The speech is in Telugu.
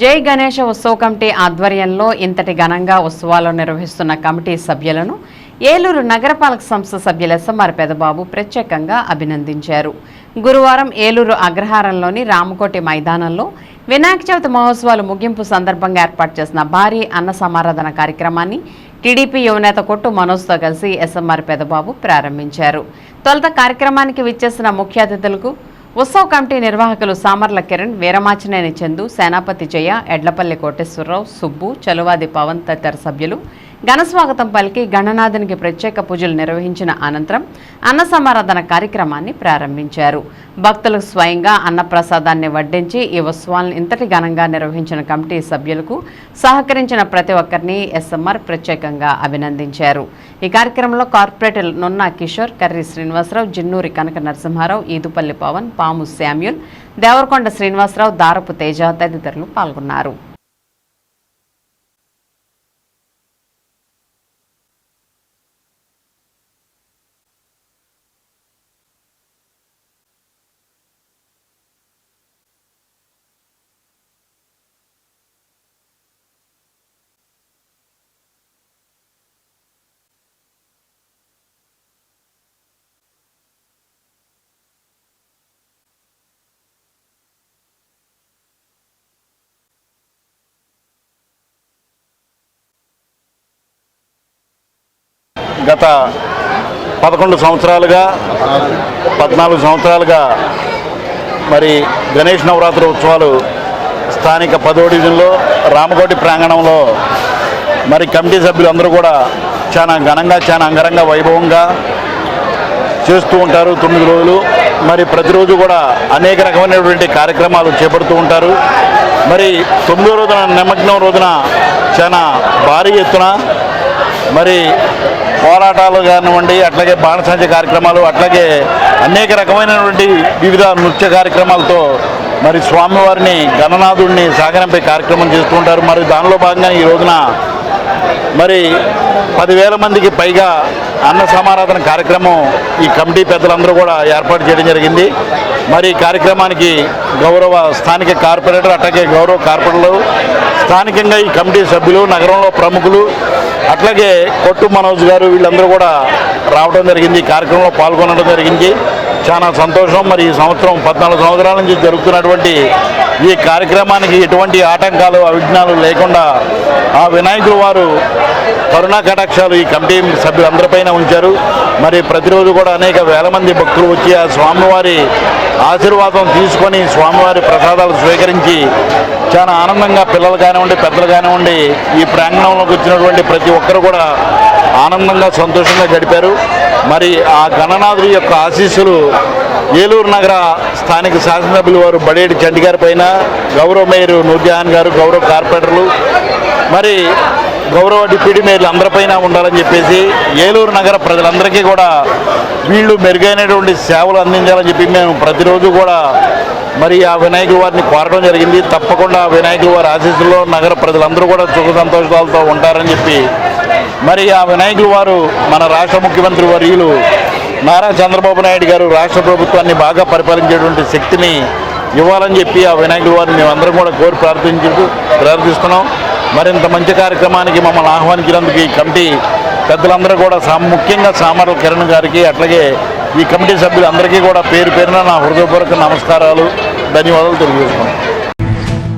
జై గణేష ఉత్సవ కమిటీ ఆధ్వర్యంలో ఇంతటి ఘనంగా ఉత్సవాలు నిర్వహిస్తున్న కమిటీ సభ్యులను ఏలూరు నగరపాలక సంస్థ సభ్యులు ఎస్ఎంఆర్ పెదబాబు ప్రత్యేకంగా అభినందించారు. గురువారం ఏలూరు అగ్రహారంలోని రామకోటి మైదానంలో వినాయక చవితి మహోత్సవాలు ముగింపు సందర్భంగా ఏర్పాటు చేసిన భారీ అన్న సమారాధన కార్యక్రమాన్ని టీడీపీ యువనేత కొట్టు మనోజ్తో కలిసి ఎస్ఎంఆర్ పెదబాబు ప్రారంభించారు. తొలుత కార్యక్రమానికి విచ్చేసిన ముఖ్య అతిథులకు ఉత్సవ కమిటీ నిర్వాహకులు సామర్ల కిరణ్ వీరమాచినేని చందు సేనాపతి జయ ఎడ్లపల్లి కోటేశ్వరరావు సుబ్బు చలువాది పవన్ తదితర సభ్యులు ఘనస్వాగతం పలికి గణనాథునికి ప్రత్యేక పూజలు నిర్వహించిన అనంతరం అన్న సమారాధన కార్యక్రమాన్ని ప్రారంభించారు. భక్తులకు స్వయంగా అన్నప్రసాదాన్ని వడ్డించి ఈ ఉత్సవాలను ఇంతటి ఘనంగా నిర్వహించిన కమిటీ సభ్యులకు సహకరించిన ప్రతి ఒక్కరిని ఎస్ఎంఆర్ ప్రత్యేకంగా అభినందించారు. ఈ కార్యక్రమంలో కార్పొరేటర్ నున్నా కిషోర్ కర్రీ శ్రీనివాసరావు జిన్నూరి కనక నరసింహారావు ఈదుపల్లి పవన్ పాము శామ్యుల్ దేవరకొండ శ్రీనివాసరావు దారపు తేజ తదితరులు పాల్గొన్నారు. గత పదకొండు సంవత్సరాలుగా పద్నాలుగు సంవత్సరాలుగా మరి గణేష్ నవరాత్రి ఉత్సవాలు స్థానిక పదో డివిజన్లో రామకోటి ప్రాంగణంలో మరి కమిటీ సభ్యులు అందరూ కూడా చాలా ఘనంగా చాలా అంగరంగ వైభవంగా చేస్తూ ఉంటారు తొమ్మిది రోజులు. మరి ప్రతిరోజు కూడా అనేక రకమైనటువంటి కార్యక్రమాలు చేపడుతూ ఉంటారు. మరి తొమ్మిదో రోజున నిమగ్నం రోజున చాలా భారీ ఎత్తున మరి పోరాటాలు కానివ్వండి అట్లాగే బాణసంచ కార్యక్రమాలు అట్లాగే అనేక రకమైనటువంటి వివిధ నృత్య కార్యక్రమాలతో మరి స్వామివారిని గణనాథుడిని సాగరంపై కార్యక్రమం చేస్తూ ఉంటారు. మరి దానిలో భాగంగా ఈ రోజున మరి పదివేల మందికి పైగా అన్న సమారాధన కార్యక్రమం ఈ కమిటీ పెద్దలందరూ కూడా ఏర్పాటు చేయడం జరిగింది. మరి కార్యక్రమానికి గౌరవ స్థానిక కార్పొరేటర్ అట్లాగే గౌరవ కార్పొరేటర్లు స్థానికంగా ఈ కమిటీ సభ్యులు నగరంలో ప్రముఖులు అట్లాగే కొట్టు మనోజ్ గారు వీళ్ళందరూ కూడా రావడం జరిగింది. కార్యక్రమంలో పాల్గొనడం జరిగింది. చాలా సంతోషం. మరి ఈ సంవత్సరం పద్నాలుగు సంవత్సరాల నుంచి జరుగుతున్నటువంటి ఈ కార్యక్రమానికి ఎటువంటి ఆటంకాలు అవిఘ్నాలు లేకుండా ఆ వినాయకుడు వారు కరుణా కటాక్షాలు ఈ కమిటీ సభ్యులందరిపైన ఉంచారు. మరి ప్రతిరోజు కూడా అనేక వేల మంది భక్తులు వచ్చి ఆ స్వామివారి ఆశీర్వాదం తీసుకొని స్వామివారి ప్రసాదాలు స్వీకరించి చాలా ఆనందంగా పిల్లలు కానివ్వండి పెద్దలు కానివ్వండి ఈ ప్రాంగణంలోకి వచ్చినటువంటి ప్రతి ఒక్కరు కూడా ఆనందంగా సంతోషంగా గడిపారు. మరి ఆ గణనాథుడి యొక్క ఆశీస్సులు ఏలూరు నగర స్థానిక శాసనసభ్యులు వారు బడేటి చండి గారి పైన గౌరవ మేయర్ నూర్జహాన్ గారు గౌరవ కార్పొరేటర్లు మరి గౌరవ డిప్యూటీ మేయర్లు అందరిపైన ఉండాలని చెప్పేసి ఏలూరు నగర ప్రజలందరికీ కూడా వీళ్ళు మెరుగైనటువంటి సేవలు అందించాలని చెప్పి మేము ప్రతిరోజు కూడా మరి ఆ వినాయకుల వారిని కోరడం జరిగింది. తప్పకుండా ఆ వినాయకుల వారి ఆశీస్సులో నగర ప్రజలందరూ కూడా సుఖ సంతోషాలతో ఉంటారని చెప్పి మరి ఆ వినాయకులు వారు మన రాష్ట్ర ముఖ్యమంత్రి వర్యులు నారా చంద్రబాబు నాయుడు గారు రాష్ట్ర ప్రభుత్వాన్ని బాగా పరిపాలించేటువంటి శక్తిని ఇవ్వాలని చెప్పి ఆ వినాయకుల వారిని మేమందరం కూడా కోరి ప్రార్థించు ప్రార్థిస్తున్నాం. మరింత మంచి కార్యక్రమానికి మమ్మల్ని ఆహ్వానించినందుకు ఈ కమిటీ పెద్దలందరూ కూడా సా- ముఖ్యంగా సామర్ల కిరణ్ గారికి అట్లాగే ఈ కమిటీ సభ్యులందరికీ కూడా పేరు పేరున నా హృదయపూర్వక నమస్కారాలు ధన్యవాదాలు తెలియజేస్తున్నాను